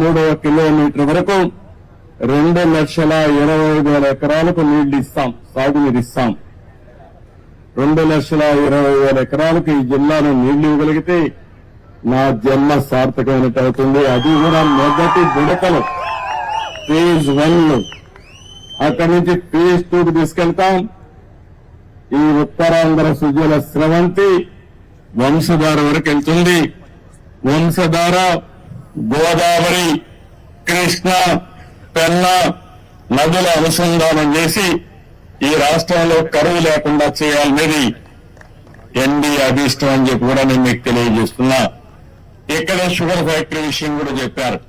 మూడవ కిలోమీటర్ వరకు రెండు లక్షల ఇరవై వేల ఎకరాలకు నీళ్ళు ఇస్తాం సాగునీరు ఇస్తాం రెండు లక్షల ఇరవై వేల ఎకరాలకు ఈ జిల్లాలో నీళ్ళు ఇవ్వగలిగితే నా జన్మ సార్థకమైనట్టు అవుతుంది. అది కూడా మొదటి విడతలు. ఫేజ్ వన్ అక్కడి నుంచి ఫేజ్ టూకి తీసుకెళ్తాం. ఈ ఉత్తరాంధ్ర సుజల స్రవంతి వంశధార వరకు వెళ్తుంది. వంశధార గోదావరి కృష్ణ పెన్న నదుల అనుసంధానం చేసి ఈ రాష్ట్రంలో కరువు లేకుండా చేయాలనేది ఎన్డీ అభిష్టం అని చెప్పి కూడా నేను మీకు తెలియజేస్తున్నా. ఇక్కడ షుగర్ ఫ్యాక్టరీ విషయం కూడా చెప్పారు.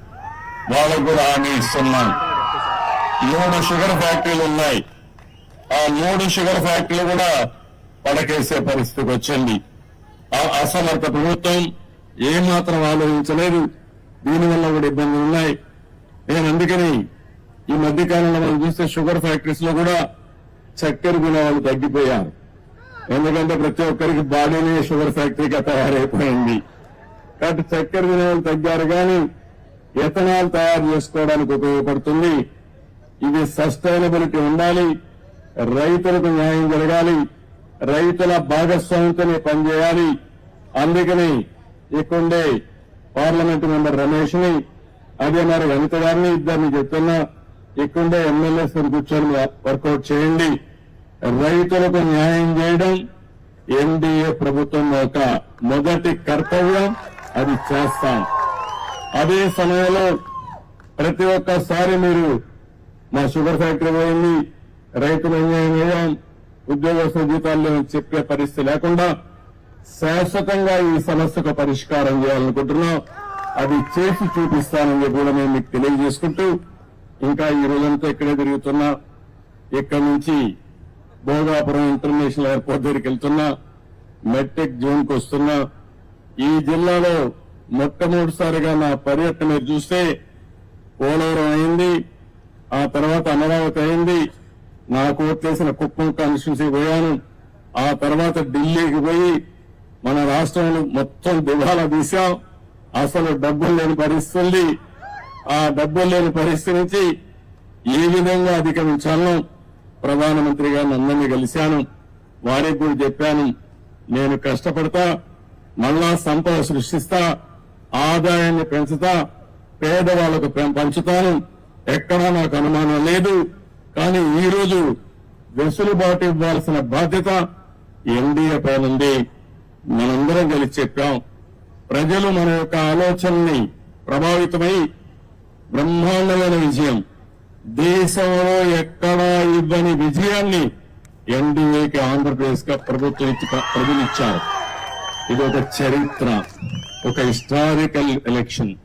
వాళ్ళకు కూడా హామీ ఇస్తున్నాం. మూడు షుగర్ ఫ్యాక్టరీలు ఉన్నాయి. ఆ మూడు షుగర్ ఫ్యాక్టరీలు కూడా పడకేసే పరిస్థితికి వచ్చింది. ఆ అసమర్థ ప్రభుత్వం ఏమాత్రం ఆలోచించలేదు. దీనివల్ల కూడా ఇబ్బందులు ఉన్నాయి. నేను అందుకని ఈ మధ్య కాలంలో మనం చూస్తే షుగర్ ఫ్యాక్టరీస్లో కూడా చక్కెర గుణాలు తగ్గిపోయారు. ఎందుకంటే ప్రతి ఒక్కరికి బాడీనే షుగర్ ఫ్యాక్టరీగా తయారైపోయింది. కాబట్టి చక్కెర వినియోగం తగ్గారు కానీ ఎథనాల్ తయారు చేసుకోవడానికి ఉపయోగపడుతుంది. ఇది సస్టైనబిలిటీ ఉండాలి. రైతులకు న్యాయం జరగాలి. రైతుల భాగస్వామ్యంతోనే పనిచేయాలి. అందుకని ఇక్కడే పార్లమెంట్ మెంబర్ రమేష్ని అదే మరి వెనక గారిని ఇద్దరిని చెప్తున్నా ఇక్కడే ఎమ్మెల్యేస్ కూర్చొని వర్కౌట్ చేయండి. రైతులకు న్యాయం చేయడం ఎన్డీఏ ప్రభుత్వం ఒక మొదటి కర్తవ్యం అది చేస్తాం. అదే సమయంలో ప్రతి ఒక్కసారి మీరు మా షుగర్ ఫ్యాక్టరీ పోయింది రైతులు అన్యాయం వేయం ఉద్యోగస్తుల జీతాల్లో చెప్పే పరిస్థితి లేకుండా శాశ్వతంగా ఈ సమస్యకు పరిష్కారం చేయాలనుకుంటున్నాం. అది చేసి చూపిస్తానని చెప్పి కూడా మేము మీకు తెలియజేసుకుంటూ ఇంకా ఈ రోజంతా ఇక్కడే తిరుగుతున్నా. ఇక్కడి నుంచి భోగాపురం ఇంటర్నేషనల్ ఎయిర్పోర్ట్ దగ్గరికి వెళ్తున్నా. మెట్రిక్ జోన్కు వస్తున్నా. ఈ జిల్లాలో మొట్టమొదటిసారిగా నా పర్యటన చూస్తే పోలవరం అయింది ఆ తర్వాత అమరావతి అయింది నాకు ఓట్లేసిన కుప్పం కాన్స్టిట్యూన్సీ పోయాను. ఆ తర్వాత ఢిల్లీకి పోయి మన రాష్ట్రంలో మొత్తం దివాలా తీసాం అసలు డబ్బులు లేని పరిస్థితుంది ఆ డబ్బులు లేని పరిస్థితి నుంచి ఏ విధంగా అధిగమించాలను ప్రధానమంత్రి గారిని అందరినీ కలిశాను. వారికి కూడా చెప్పాను నేను కష్టపడతా మళ్ళా సంపద సృష్టిస్తా ఆదాయాన్ని పెంచుతా పేదవాళ్ళకు పెం- పంచుతాను. ఎక్కడా నాకు అనుమానం లేదు. కానీ ఈ రోజు వెసులుబాటు ఇవ్వాల్సిన బాధ్యత ఎన్డీఏ పైన ఉంది. మనందరం కలిసి చెప్పాం. ప్రజలు మన యొక్క ఆలోచనని ప్రభావితమై బ్రహ్మాండమైన విజయం. దేశంలో ఎక్కడా ఇవ్వని విజయాన్ని ఎన్డీఏకి ఆంధ్రప్రదేశ్గా ప్రభుత్వం ప్రజలిచ్చారు. ఇది ఒక చరిత్ర ఒక హిస్టారికల్ ఎలక్షన్.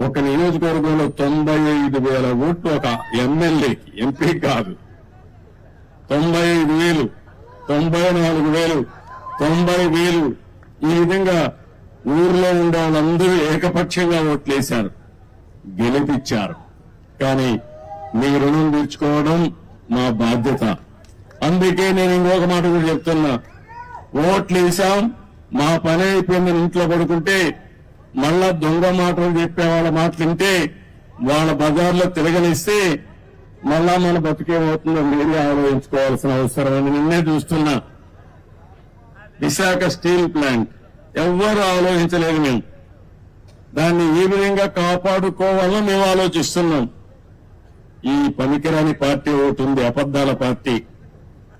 ఒక నియోజకవర్గంలో తొంభై ఐదు వేల ఓట్లు ఒక ఎమ్మెల్యేకి ఎంపీ కాదు. తొంభై ఐదు వేలు తొంభై నాలుగు వేలు తొంభై వేలు ఈ విధంగా ఊర్లో ఉండే వాళ్ళందరూ ఏకపక్షంగా ఓట్లేశారు. గెలిపించారు కానీ మీ రుణం తీర్చుకోవడం మా బాధ్యత. అందుకే నేను ఇంకొక మాట కూడా చెప్తున్నా. ఓట్లు వేసాం మా పని అయిపోయింది ఇంట్లో పడుకుంటే మళ్ళా దొంగ మాటలు చెప్పే వాళ్ళ మాటలు వింటే వాళ్ళ బజార్లో తిరగనిస్తే మళ్ళా మన బతికేమవుతుందో మీరే ఆలోచించుకోవాల్సిన అవసరం అని నిన్నే చూస్తున్నా. Visakha steel plant. ఎవ్వరు ఆలోచించలేదు మేము. దాన్ని ఈ విధంగా కాపాడుకోవాలని మేము ఆలోచిస్తున్నాం. ఈ పనికిరాని పార్టీ ఒకటి ఉంది అబద్దాల పార్టీ.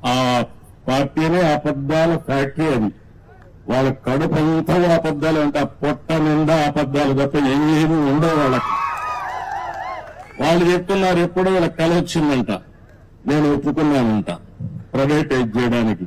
ఆ పార్టీనే అబద్దాల ఫ్యాక్టరీ అది వాళ్ళ కడుపు అంతా అబద్దాలు అంటే. ఆ పొట్ట నిండా అబద్దాలు తప్ప ఏమీ ఉండవు వాళ్ళకి. వాళ్ళు చెప్తున్నారు ఎప్పుడో వీళ్ళకి కల వచ్చిందంట నేను ఒప్పుకున్నానంట. ప్రైవేటైజ్ చేయడానికి.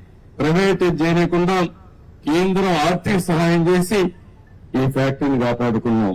ప్రైవేటైజ్ చేయకుండా కేంద్రం ఆర్థిక సహాయం చేసి ఈ ఫ్యాక్టరీని కాపాడుకున్నాం.